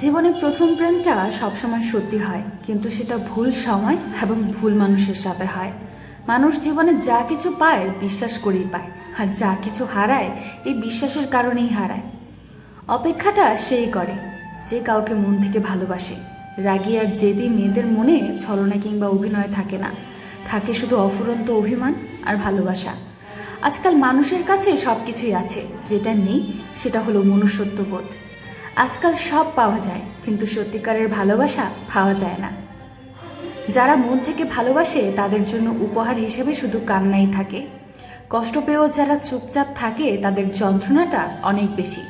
জীবনে প্রথম প্রেমটা সবসময় সত্যি হয়, কিন্তু সেটা ভুল সময় এবং ভুল মানুষের সাথে হয়। মানুষ জীবনে যা কিছু পায় বিশ্বাস করেই পায়, আর যা কিছু হারায় এই বিশ্বাসের কারণেই হারায়। অপেক্ষাটা সেই করে, যে কাউকে মন থেকে ভালোবাসে। রাগী আর জেদি মেয়েদের মনে ছলনা কিংবা অভিনয় থাকে না। থাকে শুধু অফুরন্ত অভিমান আর ভালোবাসা। আজকাল মানুষের কাছে সব কিছুই আছে, যেটা নেই সেটা হলো মনুষ্যত্ববোধ। আজকাল সব পাওয়া যায়, কিন্তু সত্যিকারের ভালোবাসা পাওয়া যায় না। যারা মন থেকে ভালোবাসে, তাদের জন্য উপহার হিসেবে শুধু কান্নাই থাকে। কষ্ট পেয়েও যারা চুপচাপ থাকে, তাদের যন্ত্রণাটা অনেক বেশি।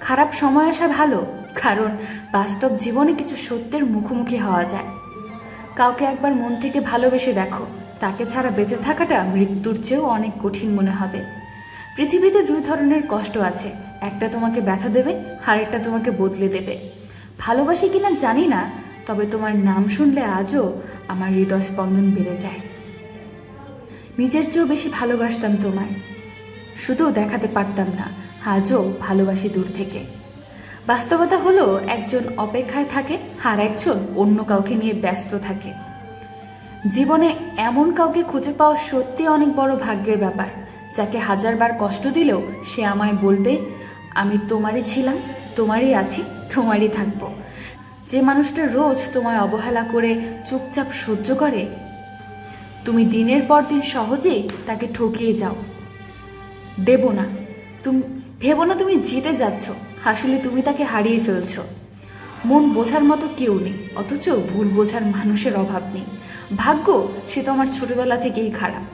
খারাপ সময় আসা ভালো, কারণ বাস্তব জীবনে কিছু সত্যের মুখোমুখি হওয়া যায়। কাউকে একবার মন থেকে ভালোবেসে দেখো, তাকে ছাড়া বেঁচে থাকাটা মৃত্যুর চেয়েও অনেক কঠিন মনে হবে। পৃথিবীতে দুই ধরনের কষ্ট আছে। একটা তোমাকে ব্যথা দেবে আর একটা তোমাকে বদলে দেবে। ভালোবাসি কিনা জানি না, তবে তোমার নাম শুনলে আজও আমার হৃদয় স্পন্দন বেড়ে যায়। নিজের চেয়েও বেশি ভালোবাসতাম তোমায়। শুধু দেখাতে পারতাম না, আজও ভালোবাসি দূর থেকে। বাস্তবতা হলো, একজন অপেক্ষায় থাকে আর একজন অন্য কাউকে নিয়ে ব্যস্ত থাকে। জীবনে এমন কাউকে খুঁজে পাওয়া সত্যি অনেক বড় ভাগ্যের ব্যাপার। যাকে হাজারবার কষ্ট দিলেও সে আমায় বলবে, আমি তোমারই ছিলাম, তোমারই আছি, তোমারই থাকব। যে মানুষটা রোজ তোমায় অবহেলা করে চুপচাপ সহ্য করে, তুমি দিনের পর দিন সহজেই তাকে ঠকিয়ে যাও। দেব না। তুমি, ভেবো না তুমি জিতে যাচ্ছ, আসলে তুমি তাকে হারিয়ে ফেলছো। মন বোঝার মতো কেউ নেই, অথচ ভুল বোঝার মানুষের অভাব নেই। ভাগ্য সে তো আমার ছোটবেলা থেকেই খারাপ।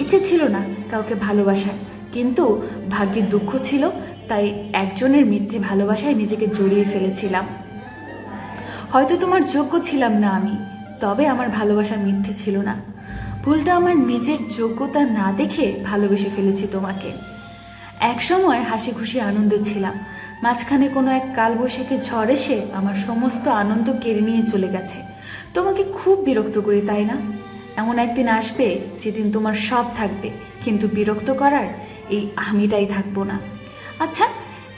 ইচ্ছে ছিল না কাউকে ভালোবাসায় কিন্তু ভাগ্যের দুঃখ ছিল, তাই একজনের মিথ্যে ভালোবাসায় নিজেকে জড়িয়ে ফেলেছিলাম। হয়তো তোমার যোগ্য ছিলাম না আমি, তবে আমার ভালোবাসা মিথ্যে ছিল না। ভুলটা আমার নিজের যোগ্যতা না দেখে ভালোবেসে ফেলেছি তোমাকে। এক সময় হাসি খুশি আনন্দে ছিলাম। মাঝখানে কোনো এক কালবৈশাখী ঝড় এসে আমার সমস্ত আনন্দ কেড়ে নিয়ে চলে গেছে। তোমাকে খুব বিরক্ত করি, তাই না? এমন একদিন আসবে যেদিন তোমার সব থাকবে, কিন্তু বিরক্ত করার এই আমিটাই থাকব না। আচ্ছা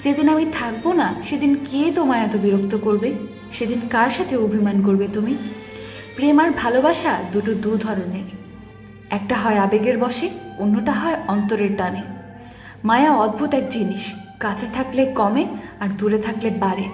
যেদিন আমি থাকব না, সেদিন কে তোমায় এত বিরক্ত করবে? সেদিন কার সাথে অভিমান করবে তুমি? প্রেম আর ভালোবাসা দুটো দু ধরনের। একটা হয় আবেগের বশে, অন্যটা হয় অন্তরের টানে। মায়া অদ্ভুত এক জিনিস, কাছে থাকলে কমে আর দূরে থাকলে বাড়ে।